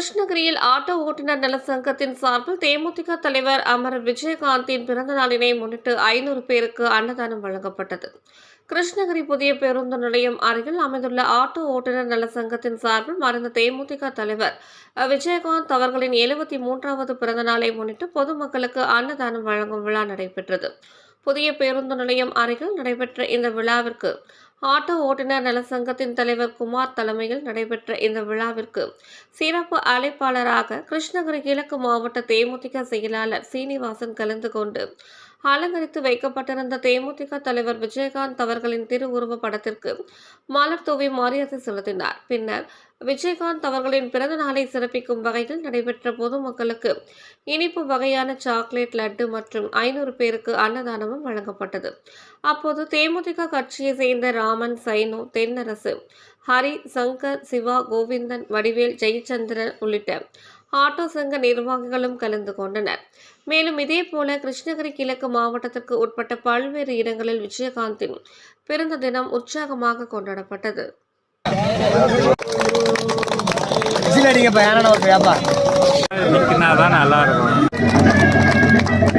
கிருஷ்ணகிரியில் ஆட்டோ ஓட்டுநர் நல சங்கத்தின் சார்பில் தேமுதிக தலைவர் அமரர் விஜயகாந்தின் பிறந்த நாளினை முன்னிட்டு ஐநூறு பேருக்கு அன்னதானம் வழங்கப்பட்டது. கிருஷ்ணகிரி புதிய பேருந்து நிலையம் அருகில் அமைந்துள்ள ஆட்டோ ஓட்டுநர் நல சங்கத்தின் சார்பில் மறைந்த தேமுதிக தலைவர் விஜயகாந்த் அவர்களின் எழுபத்தி மூன்றாவது பிறந்த நாளை முன்னிட்டு பொதுமக்களுக்கு அன்னதானம் வழங்கும் விழா நடைபெற்றது. புதிய பேருந்து நிலையம் அருகில் நடைபெற்ற இந்த விழாவிற்கு ஆட்டோ ஓட்டுநர் நல சங்கத்தின் தலைவர் குமார் தலைமையில் நடைபெற்ற இந்த விழாவிற்கு சிறப்பு அழைப்பாளராக கிருஷ்ணகிரி கிழக்கு மாவட்ட தேமுதிக செயலாளர் சீனிவாசன் கலந்து கொண்டு அலங்கரித்து வைக்கப்பட்டிருந்த தேமுதிக தலைவர் விஜயகாந்த் அவர்களின் திருவுருவ படத்திற்கு மலர் தூவி மரியாதை செலுத்தினார். பின்னர் விஜயகாந்த் அவர்களின் பிறந்த நாளை சிறப்பிக்கும் வகையில் நடைபெற்ற பொதுமக்களுக்கு இனிப்பு வகையான சாக்லேட் லட்டு மற்றும் ஐநூறு பேருக்கு அன்னதானமும் வழங்கப்பட்டது. அப்போது தேமுதிக கட்சியை சேர்ந்த ராமன் சைனு தென்னரசு ஹரி சங்கர் சிவா கோவிந்தன் வடிவேல் ஜெயச்சந்திரன் உள்ளிட்ட ஆட்டோ சங்க நிர்வாகிகளும் கலந்து கொண்டனர். மேலும் இதேபோல கிருஷ்ணகிரி கிழக்கு மாவட்டத்திற்கு உட்பட்ட பல்வேறு இடங்களில் விஜயகாந்தின் பிறந்த தினம் உற்சாகமாக கொண்டாடப்பட்டது. நல்லா இருக்கும்.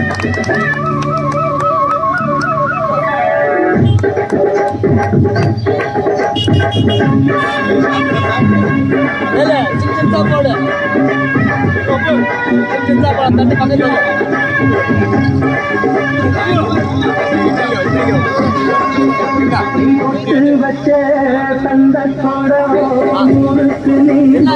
बच्चे तंदर छोड़ो ना